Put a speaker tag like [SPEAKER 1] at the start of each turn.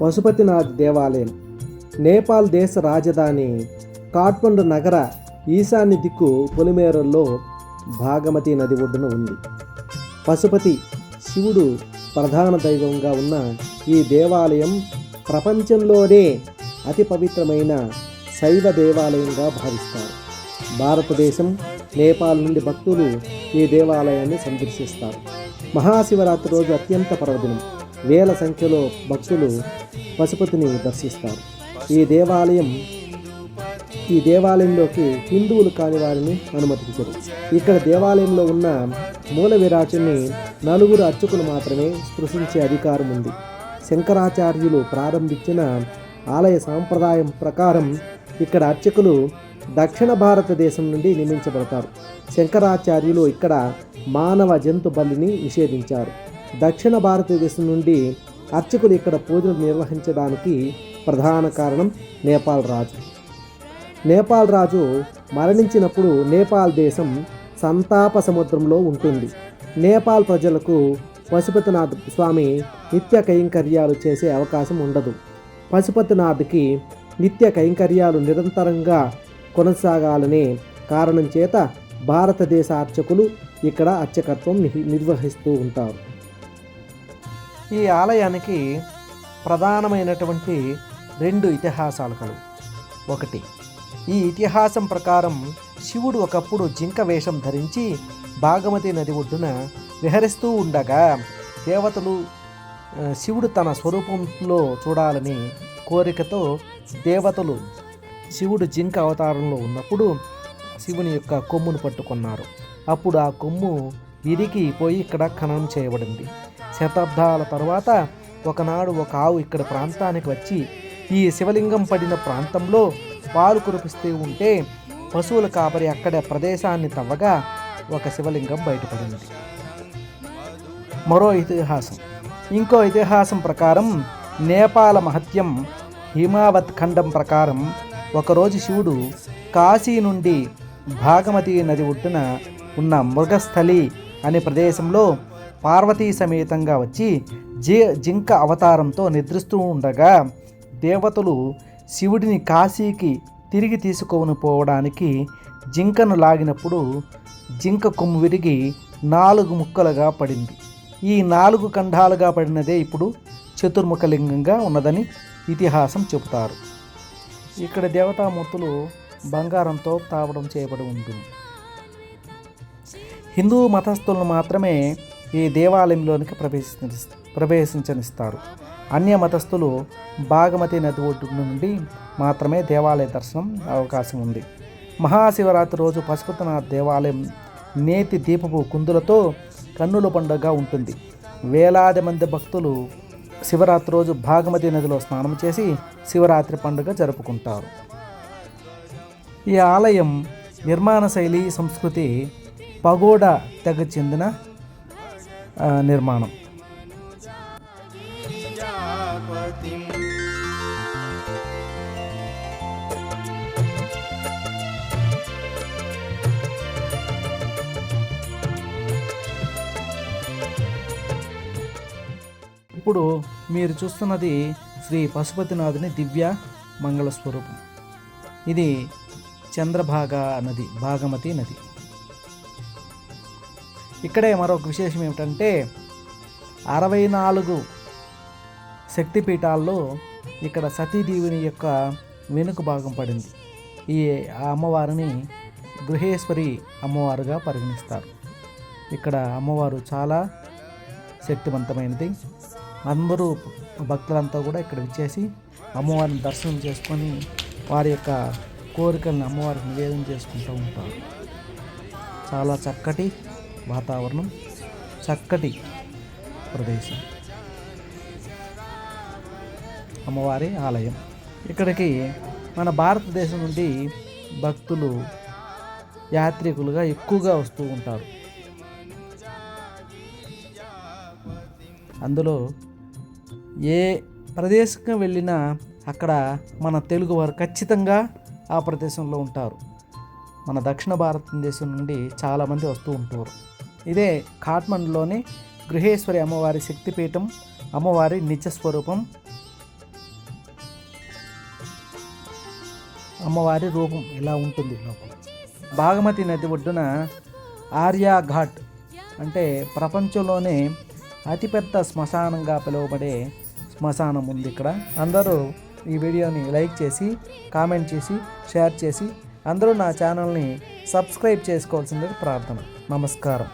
[SPEAKER 1] పశుపతినాథ్ దేవాలయం నేపాల్ దేశ రాజధాని కాఠ్మండు నగర ఈశాన్య దిక్కు పొలిమేరల్లో భాగమతి నది ఒడ్డున ఉంది. పశుపతి శివుడు ప్రధాన దైవంగా ఉన్న ఈ దేవాలయం ప్రపంచంలోనే అతి పవిత్రమైన శైవ దేవాలయంగా భావిస్తారు. భారతదేశం నేపాల్ నుండి భక్తులు ఈ దేవాలయాన్ని సందర్శిస్తారు. మహాశివరాత్రి రోజు అత్యంత పర్వదినం. వేల సంఖ్యలో భక్తులు పశుపతిని దర్శిస్తారు. ఈ దేవాలయం ఈ దేవాలయంలోకి హిందువులు కాని వారిని అనుమతించరు ఇక్కడ దేవాలయంలో ఉన్న మూల విరాటుని నలుగురు అర్చకులు మాత్రమే స్పృశించే అధికారం ఉంది. శంకరాచార్యులు ప్రారంభించిన ఆలయ సాంప్రదాయం ప్రకారం ఇక్కడ అర్చకులు దక్షిణ భారతదేశం నుండి నియమించబడతారు. శంకరాచార్యులు ఇక్కడ మానవ జంతు బలిని నిషేధించారు. దక్షిణ భారతదేశం నుండి అర్చకులు ఇక్కడ పూజలు నిర్వహించడానికి ప్రధాన కారణం నేపాల్ రాజు. నేపాల్ రాజు మరణించినప్పుడు నేపాల్ దేశం సంతాప సముద్రంలో ఉంటుంది. నేపాల్ ప్రజలకు పశుపతినాథ్ స్వామి నిత్య కైంకర్యాలు చేసే అవకాశం ఉండదు. పశుపతినాథ్కి నిత్య కైంకర్యాలు నిరంతరంగా కొనసాగాలనే కారణం చేత భారతదేశ అర్చకులు ఇక్కడ అర్చకత్వం నిర్వహిస్తూ ఉంటారు. ఈ ఆలయానికి ప్రధానమైనటువంటి రెండు ఇతిహాసాలు కలవు ఒకటి ఈ ఇతిహాసం ప్రకారం శివుడు ఒకప్పుడు జింక వేషం ధరించి భాగమతి నది ఒడ్డున విహరిస్తూ ఉండగా దేవతలు శివుడు తన స్వరూపంలో చూడాలని కోరికతో దేవతలు శివుడు జింక అవతారంలో ఉన్నప్పుడు శివుని యొక్క కొమ్మును పట్టుకున్నారు. అప్పుడు ఆ కొమ్ము విడిగిపోయి ఇక్కడ ఖననం చేయబడింది. శతాబ్దాల తర్వాత ఒకనాడు ఒక ఆవు ఇక్కడ ప్రాంతానికి వచ్చి ఈ శివలింగం పడిన ప్రాంతంలో పాలు కురిపిస్తూ ఉంటే పశువుల కాపరి అక్కడ ప్రదేశాన్ని తవ్వగా ఒక శివలింగం బయటపడింది. మరో ఇతిహాసం. ఇంకో ఇతిహాసం ప్రకారం నేపాల మహత్యం హిమావత్ ఖండం ప్రకారం ఒకరోజు శివుడు కాశీ నుండి భాగమతి నది ఒడ్డున ఉన్న మృగస్థలి అనే ప్రదేశంలో పార్వతీ సమేతంగా వచ్చి జే జింక అవతారంతో నిద్రిస్తూ ఉండగా దేవతలు శివుడిని కాశీకి తిరిగి తీసుకొని పోవడానికి జింకను లాగినప్పుడు జింక కొమ్ము విరిగి నాలుగు ముక్కలుగా పడింది. ఈ నాలుగు ఖండాలుగా పడినదే ఇప్పుడు చతుర్ముఖ లింగంగా ఉన్నదని ఇతిహాసం చెబుతారు. ఇక్కడ దేవతామూర్తులు బంగారంతో తావడం చేయబడి ఉంటుంది. హిందూ మతస్థులను మాత్రమే ఈ దేవాలయంలోనికి ప్రవేశించ ప్రవేశించనిస్తారు. అన్య మతస్థులు భాగమతి నది ఒడ్డు నుండి మాత్రమే దేవాలయ దర్శనం అవకాశం ఉంది. మహాశివరాత్రి రోజు పశుపతినాథ్ దేవాలయం నేతి దీపపు కుందులతో కన్నుల పండుగ ఉంటుంది. వేలాది మంది భక్తులు శివరాత్రి రోజు భాగమతి నదిలో స్నానం చేసి శివరాత్రి పండుగ జరుపుకుంటారు. ఈ ఆలయం నిర్మాణ శైలి సంస్కృతి పగోడా తెగ చెందిన నిర్మాణం. ఇప్పుడు మీరు చూస్తున్నది శ్రీ పశుపతినాథుని దివ్య మంగళ స్వరూపం ఇది చంద్రభాగ నది భాగమతి నది. ఇక్కడే మరొక విశేషం ఏమిటంటే అరవై నాలుగు శక్తిపీఠాల్లో ఇక్కడ సతీదేవిని యొక్క వెనుక భాగం పడింది. ఈ ఆ అమ్మవారిని గృహేశ్వరి అమ్మవారుగా పరిగణిస్తారు. ఇక్కడ అమ్మవారు చాలా శక్తివంతమైనది. అందరూ భక్తులంతా కూడా ఇక్కడ విచ్చేసి అమ్మవారిని దర్శనం చేసుకొని వారి యొక్క కోరికలను అమ్మవారికి నివేదన చేసుకుంటూ ఉంటారు. చాలా చక్కటి వాతావరణం చక్కటి ప్రదేశం. అమ్మవారి ఆలయం. ఇక్కడికి మన భారతదేశం నుండి భక్తులు యాత్రికులుగా ఎక్కువగా వస్తూ ఉంటారు. అందులో ఏ ప్రదేశంగా వెళ్ళినా అక్కడ మన తెలుగు వారు ఖచ్చితంగా ఆ ప్రదేశంలో ఉంటారు. మన దక్షిణ భారతదేశం నుండి చాలామంది వస్తూ ఉంటారు. ఇదే ఖాట్మండ్లోని గృహేశ్వరి అమ్మవారి శక్తిపీఠం అమ్మవారి నిత్యస్వరూపం అమ్మవారి రూపం ఇలా ఉంటుంది లోపల? బాగమతి నది ఒడ్డున ఆర్యాఘాట్ అంటే ప్రపంచంలోనే అతిపెద్ద శ్మశానంగా పిలువబడే శ్మశానం ఉంది ఇక్కడ. అందరూ ఈ వీడియోని లైక్ చేసి కామెంట్ చేసి షేర్ చేసి అందరూ నా ఛానల్ని సబ్స్క్రైబ్ చేసుకోవాల్సింది ప్రార్థన. నమస్కారం.